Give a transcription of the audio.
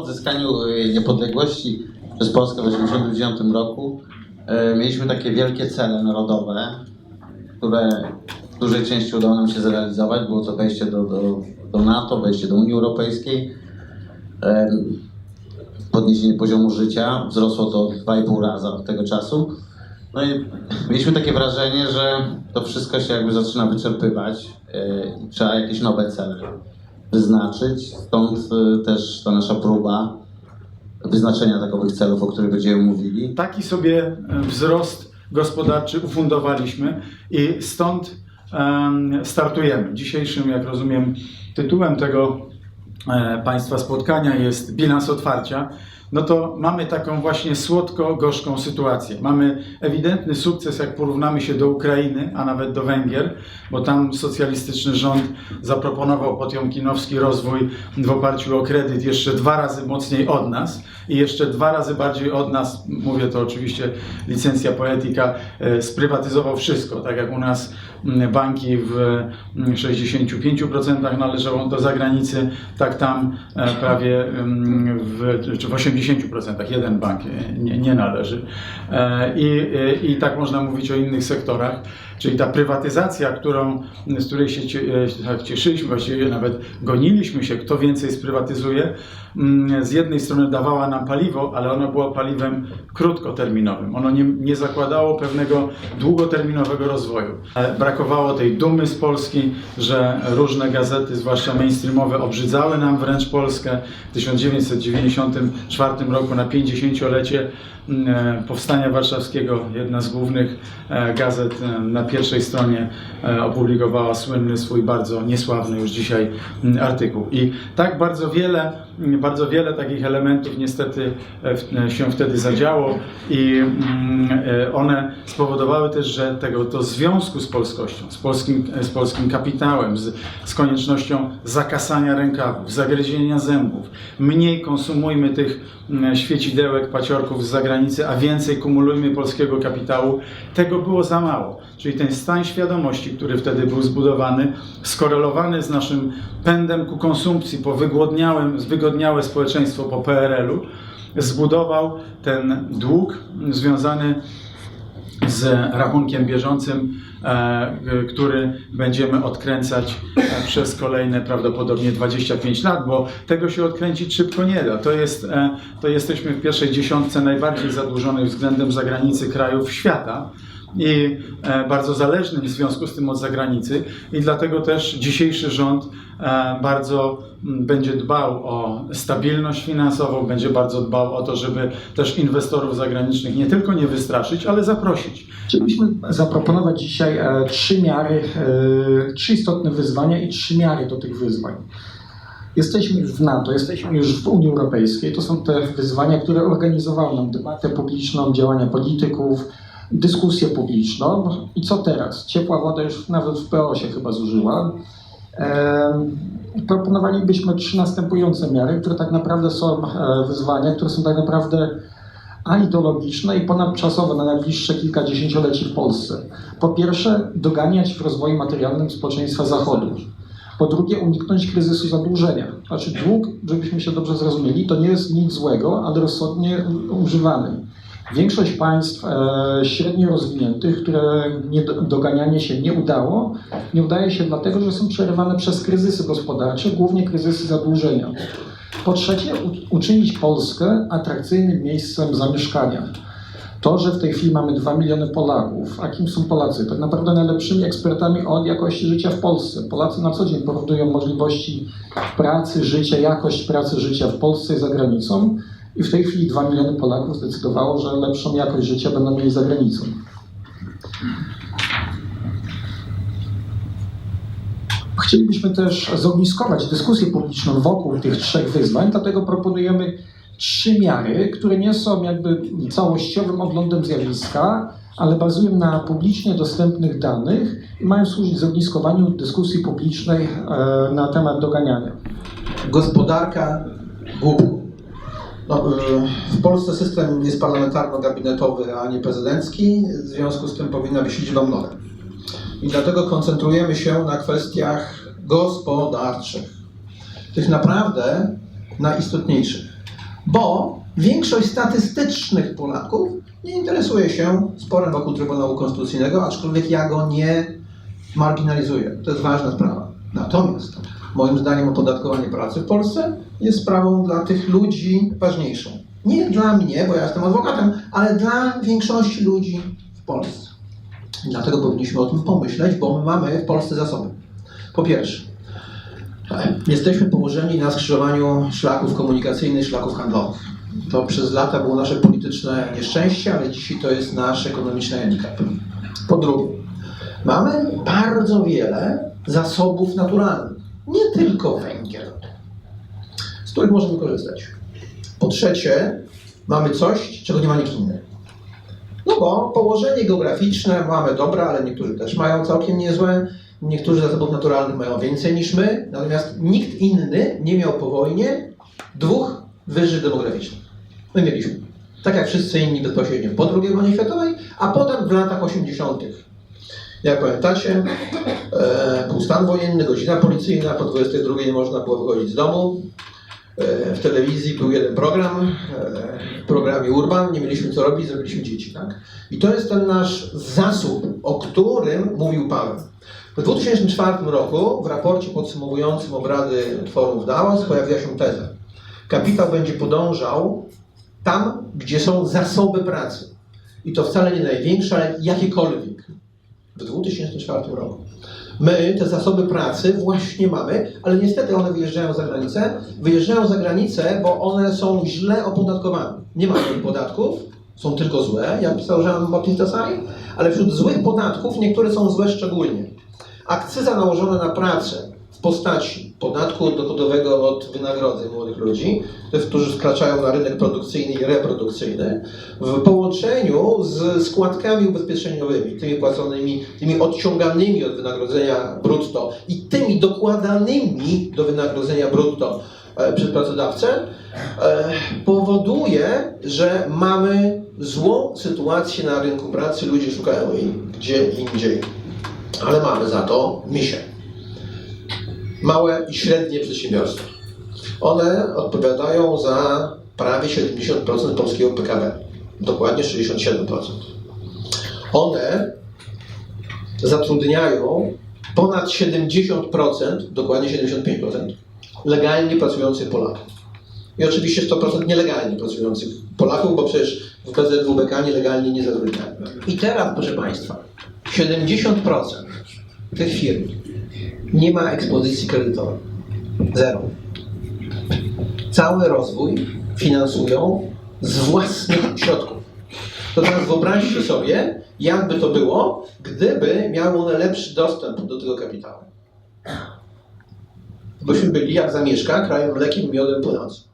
odzyskaniu y, niepodległości przez Polskę w 1989 roku y, mieliśmy takie wielkie cele narodowe, które w dużej części udało nam się zrealizować. Było to wejście do, do, do NATO, wejście do Unii Europejskiej, em, podniesienie poziomu życia wzrosło to 2,5 raza od tego czasu. No i mieliśmy takie wrażenie, że to wszystko się jakby zaczyna wyczerpywać i trzeba jakieś nowe cele wyznaczyć. Stąd y, też ta nasza próba wyznaczenia takowych celów, o których będziemy mówili. Taki sobie e, wzrost gospodarczy ufundowaliśmy i stąd em, startujemy. Dzisiejszym, jak rozumiem, tytułem tego e, Państwa spotkania jest bilans otwarcia. No to mamy taką właśnie słodko-gorzką sytuację. Mamy ewidentny sukces, jak porównamy się do Ukrainy, a nawet do Węgier, bo tam socjalistyczny rząd zaproponował potiomkinowski rozwój w oparciu o kredyt jeszcze dwa razy mocniej od nas i jeszcze dwa razy bardziej od nas, mówię to oczywiście licencja poetyka, e, sprywatyzował wszystko, tak jak u nas banki w mm, 65% należą do zagranicy, tak tam e, prawie w, czy w 80% jeden bank nie, nie należy. E, I, e, I tak można mówić o innych sektorach. Czyli ta prywatyzacja, którą, z której się e, tak cieszyliśmy, właściwie nawet goniliśmy się, kto więcej sprywatyzuje, mm, z jednej strony dawała nam paliwo, ale ono było paliwem krótkoterminowym. Ono nie, nie zakładało pewnego długoterminowego rozwoju. E, Brakowało tej dumy z Polski, że różne gazety, zwłaszcza mainstreamowe, obrzydzały nam wręcz Polskę. W 1994 roku na 50-lecie mm, e, Powstania Warszawskiego, jedna z głównych gazet na pierwszej stronie e, opublikowała słynny swój bardzo niesławny już dzisiaj mm, artykuł. I tak bardzo wiele, mm, bardzo wiele takich elementów niestety e, e, się wtedy zadziało i mm, one spowodowały też, że tego to związku z polskością, z polskim, z polskim kapitałem, z, z koniecznością zakasania rękawów, zagryzienia zębów, mniej konsumujmy tych świecidełek, paciorków z zagranicy, a więcej kumulujmy polskiego kapitału, tego było za mało. Czyli ten stan świadomości, który wtedy był zbudowany, skorelowany z naszym pędem ku konsumpcji po wygłodniałym, wygodniałe społeczeństwo po PRL-u, zbudował ten dług związany z rachunkiem bieżącym, e, który będziemy odkręcać e, przez kolejne prawdopodobnie 25 lat, bo tego się odkręcić szybko nie da. To, jest, e, to jesteśmy w pierwszej dziesiątce najbardziej zadłużonych względem zagranicy krajów świata i e, bardzo zależnym w związku z tym od zagranicy i dlatego też dzisiejszy rząd e, bardzo będzie dbał o stabilność finansową, będzie bardzo dbał o to, żeby też inwestorów zagranicznych nie tylko nie wystraszyć, ale zaprosić. Chcielibyśmy zaproponować dzisiaj e, trzy miary, trzy istotne wyzwania i trzy miary do tych wyzwań. Jesteśmy w NATO, jesteśmy już w Unii Europejskiej. To są te wyzwania, które organizowały nam debatę publiczną, działania polityków, dyskusję publiczną. I co teraz? Ciepła woda już nawet w PO się chyba zużyła. Proponowalibyśmy trzy następujące miary, które tak naprawdę są e, wyzwania, które są tak naprawdę aideologiczne i ponadczasowe na najbliższe kilka dziesięcioleci w Polsce. Po pierwsze, doganiać w rozwoju materialnym społeczeństwa Zachodu. Po drugie, uniknąć kryzysu zadłużenia. Znaczy dług, żebyśmy się dobrze zrozumieli, to nie jest nic złego, ale rozsądnie używany. Większość państw e, średnio rozwiniętych, które nie, do- doganianie się nie udało, nie udaje się dlatego, że są przerywane przez kryzysy gospodarcze, głównie kryzysy zadłużenia. Po trzecie, uczynić Polskę atrakcyjnym miejscem zamieszkania. To, że w tej chwili mamy 2 miliony Polaków, a kim są Polacy? Tak naprawdę najlepszymi ekspertami od jakości życia w Polsce. Polacy na co dzień porównują możliwości pracy, życia, jakość pracy, życia w Polsce i za granicą. I w tej chwili 2 miliony Polaków zdecydowało, że lepszą jakość życia będą mieli za granicą. Chcielibyśmy też zogniskować dyskusję publiczną wokół tych trzech wyzwań, dlatego proponujemy trzy miary, które nie są jakby całościowym oglądem zjawiska, ale bazują na publicznie dostępnych danych i mają służyć zogniskowaniu dyskusji publicznej e, na temat doganiania. gospodarka długu. No, y, w Polsce system jest parlamentarno-gabinetowy, a nie prezydencki, w związku z tym powinna być liczba mnoga. I dlatego koncentrujemy się na kwestiach gospodarczych, tych naprawdę najistotniejszych. Bo większość statystycznych Polaków nie interesuje się sporem wokół Trybunału Konstytucyjnego, aczkolwiek ja go nie marginalizuję. To jest ważna sprawa. Natomiast moim zdaniem opodatkowanie pracy w Polsce jest sprawą dla tych ludzi ważniejszą. Nie dla mnie, bo ja jestem adwokatem, ale dla większości ludzi w Polsce. Dlatego powinniśmy o tym pomyśleć, bo my mamy w Polsce zasoby. Po pierwsze, jesteśmy położeni na skrzyżowaniu szlaków komunikacyjnych, szlaków handlowych. To przez lata było nasze polityczne nieszczęście, ale dzisiaj to jest nasz ekonomiczny handicap. Po drugie, mamy bardzo wiele zasobów naturalnych, nie tylko węgiel, z których możemy korzystać. Po trzecie, mamy coś, czego nie ma nikt inny. No bo położenie geograficzne mamy dobre, ale niektórzy też mają całkiem niezłe. Niektórzy zasobów naturalnych mają więcej niż my, natomiast nikt inny nie miał po wojnie dwóch wyżysz demograficznych. My mieliśmy. Tak jak wszyscy inni bezpośrednio po II wojnie światowej, a potem w latach 80. Jak pamiętacie, e, był stan wojenny, godzina policyjna, po 22 nie można było wychodzić z domu. E, w telewizji był jeden program, e, w programie Urban, nie mieliśmy co robić, zrobiliśmy dzieci. Tak? I to jest ten nasz zasób, o którym mówił Paweł. W 2004 roku w raporcie podsumowującym obrady Forum w Davos pojawiła się teza. Kapitał będzie podążał tam, gdzie są zasoby pracy. I to wcale nie największe, ale jakiekolwiek. W 2004 roku. My te zasoby pracy właśnie mamy, ale niestety one wyjeżdżają za granicę. Wyjeżdżają za granicę, bo one są źle opodatkowane. Nie ma złych podatków, są tylko złe, jak pisał Jean Baptiste Say, ale wśród złych podatków niektóre są złe szczególnie. Akcyza nałożona na pracę w postaci podatku dochodowego od wynagrodzeń młodych ludzi, którzy wkraczają na rynek produkcyjny i reprodukcyjny, w połączeniu z składkami ubezpieczeniowymi, tymi płaconymi, tymi odciąganymi od wynagrodzenia brutto i tymi dokładanymi do wynagrodzenia brutto e, przez pracodawcę, e, powoduje, że mamy złą sytuację na rynku pracy, ludzie szukają jej gdzie indziej. Ale mamy za to misie. Małe i średnie przedsiębiorstwa. One odpowiadają za prawie 70% polskiego PKB. Dokładnie 67%. One zatrudniają ponad 70%, dokładnie 75% legalnie pracujących Polaków. I oczywiście 100% nielegalnie pracujących Polaków, bo przecież w PZWBK nielegalnie nie zatrudniają. I teraz, proszę Państwa, 70% tych firm nie ma ekspozycji kredytowej. Zero. Cały rozwój finansują z własnych środków. To teraz wyobraźcie sobie, jakby to było, gdyby miały one lepszy dostęp do tego kapitału. Byśmy byli jak zamieszka krajem mlekiem i miodem płynącym.